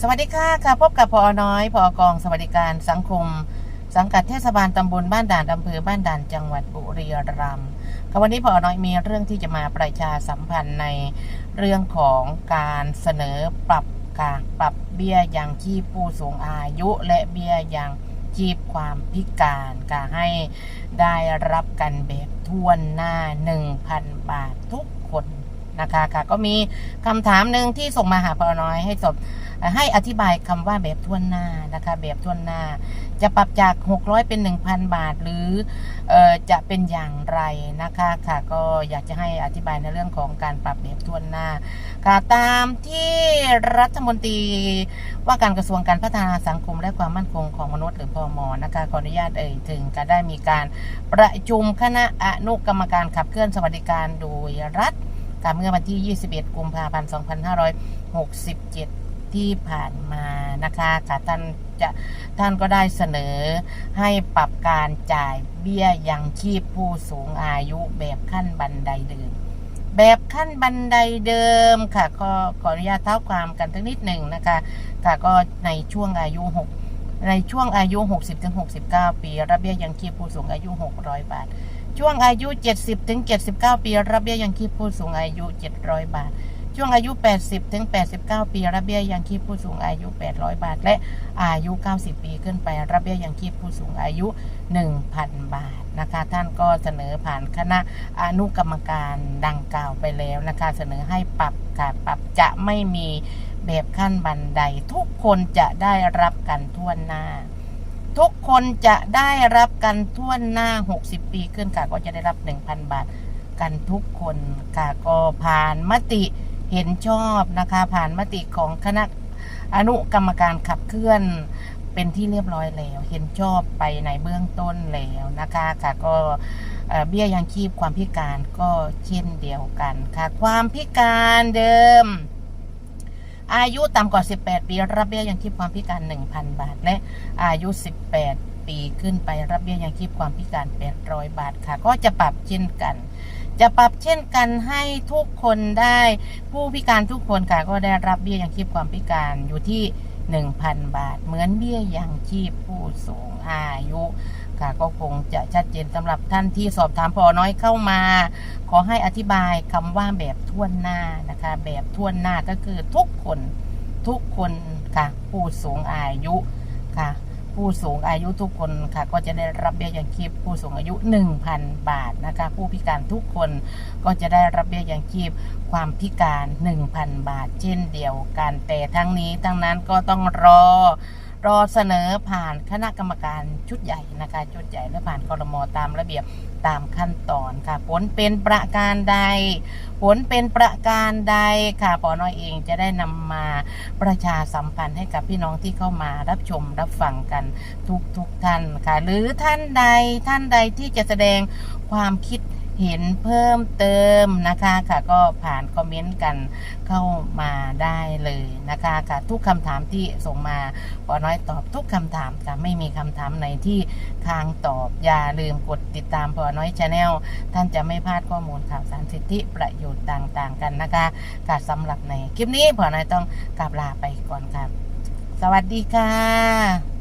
สวัสดีค่ะค่ะพบกับพอน้อยพอกองสวัสดิการสังคม สังกัดเทศบาลตำบลบ้านด่านอำเภอบ้านด่านจังหวัดบุรีรัมย์ค่ะวันนี้พอน้อยมีเรื่องที่จะมาประชาสัมพันธ์ในเรื่องของการเสนอปรับการปรับเบี้ยยังชีพผู้สูงอายุ และเบี้ยยังชีพความพิการการให้ได้รับกันแบบทวนหน้า 1,000 บาททุก นะคะค่ะก็มีคำถามหนึ่งที่ส่งมาหาพอน้อยให้สอบให้อธิบายคำว่าแบบทวนหน้านะคะแบบทวนหน้า จะปรับจาก 600 เป็น 1,000 บาท หรืออจะเป็นอย่างไรนะคะค่ะก็อยากจะให้อธิบายในเรื่องของการปรับแบบทวนหน้าค่ะตามที่รัฐมนตรีว่าการกระทรวงการพัฒนาสังคมและความมั่นคงของมนุษย์หรือพอมนะคะขออนุญาตเอ่ยถึงก็ได้มีการประชุมคณะอนุกรรมการขับเคลื่อนสวัสดิการโดยรัฐ ค่ะเมื่อวันที่ 21 กุมภาพันธ์ 2567 ที่ผ่านมานะคะค่ะท่านจะท่านก็ได้เสนอให้ปรับการจ่ายเบี้ยยังชีพผู้สูงอายุแบบขั้นบันไดเดิม แบบขั้นบันไดเดิมค่ะก็ขออนุญาตเท้าความกันทั้งนิดหนึ่งนะคะค่ะก็ในช่วงอายุ 6 ในช่วงอายุ 60ถึง69 ปีรับเบี้ยยังชีพผู้สูงอายุ 600 บาท ช่วงอายุ 70ถึง79 ปี รับเบี้ยยังชีพผู้สูงอายุ 700 บาท ช่วงอายุ 80ถึง89 ปี รับเบี้ยยังชีพผู้สูงอายุ 800 บาท และอายุ 90 ปีขึ้นไป รับเบี้ยยังชีพผู้สูงอายุ 1,000 บาทนะคะ ท่านก็เสนอผ่านคณะอนุกรรมการดังกล่าวไปแล้วนะคะ เสนอให้ปรับการปรับจะไม่มีแบบขั้นบันไดทุกคนจะได้รับกันทั่วหน้า ทุกคนจะได้รับกันทั่วหน้า 60 ปีขึ้นค่ะก็จะได้รับ 1,000 บาท กันทุกคนค่ะก็ผ่านมติเห็นชอบนะคะ ผ่านมติของคณะอนุกรรมการขับเคลื่อนเป็นที่เรียบร้อยแล้ว เห็นชอบไปในเบื้องต้นแล้วนะคะค่ะก็เอ่อเบี้ยยังชีพความพิการก็เช่นเดียวกันค่ะ ความพิการเดิม อายุต่ำกว่า 18 ปีรับเบี้ยยังชีพความพิการ 1,000 บาท และอายุ 18 ปีขึ้นไปรับเบี้ยยังชีพความพิการ 800 บาทค่ะ ก็จะปรับเช่นกัน จะปรับเช่นกันให้ทุกคนได้ผู้พิการทุกคนค่ะก็ได้รับเบี้ยยังชีพความพิการอยู่ที่ 1,000 บาท เหมือนเบี้ยยังชีพผู้สูงอายุค่ะก็คงจะชัดเจนสำหรับท่านที่สอบถามพอน้อยเข้ามา ขอให้อธิบายคำว่าแบบท่วนหน้านะคะ แบบท่วนหน้าก็คือทุกคนทุกคนค่ะ ผู้สูงอายุค่ะ ผู้สูงอายุทุกคนค่ะ ก็จะได้รับเบี้ยยังชีพผู้สูงอายุ 1,000 บาทนะคะ ผู้พิการทุกคนก็จะได้รับเบี้ยยังชีพความพิการ 1,000 บาท เช่นเดียวกันแต่ทั้งนี้ทั้งนั้นก็ต้องรอ รอเสนอผ่านคณะกรรมการชุดใหญ่นะคะชุดใหญ่และผ่านคอรมอตามระเบียบตามขั้นตอนค่ะ ผลเป็นประการใด ผลเป็นประการใดค่ะปอน้อยเองจะได้นำมาประชาสัมพันธ์ให้กับพี่น้องที่เข้ามารับชมรับฟังกันทุกทุกๆท่านค่ะ หรือท่านใดท่านใดที่จะแสดงความคิดเเห็นเพิ่มเติมนะคะค่ะก็ผ่านคอมเมนต์กันเข้ามาได้เลยนะคะค่ะทุกคำถามที่ส่งมาปอน้อยตอบทุกคำถามค่ะไม่มีคำถามไหนที่ทางตอบอย่าลืมกดติดตามปอน้อยชาแนลท่านจะไม่พลาดข้อมูลข่าวสารสิทธิประโยชน์ต่างๆ กันนะคะค่ะสำหรับในคลิปนี้พอน้อยต้องกราบลาไปก่อนครับสวัสดีค่ะ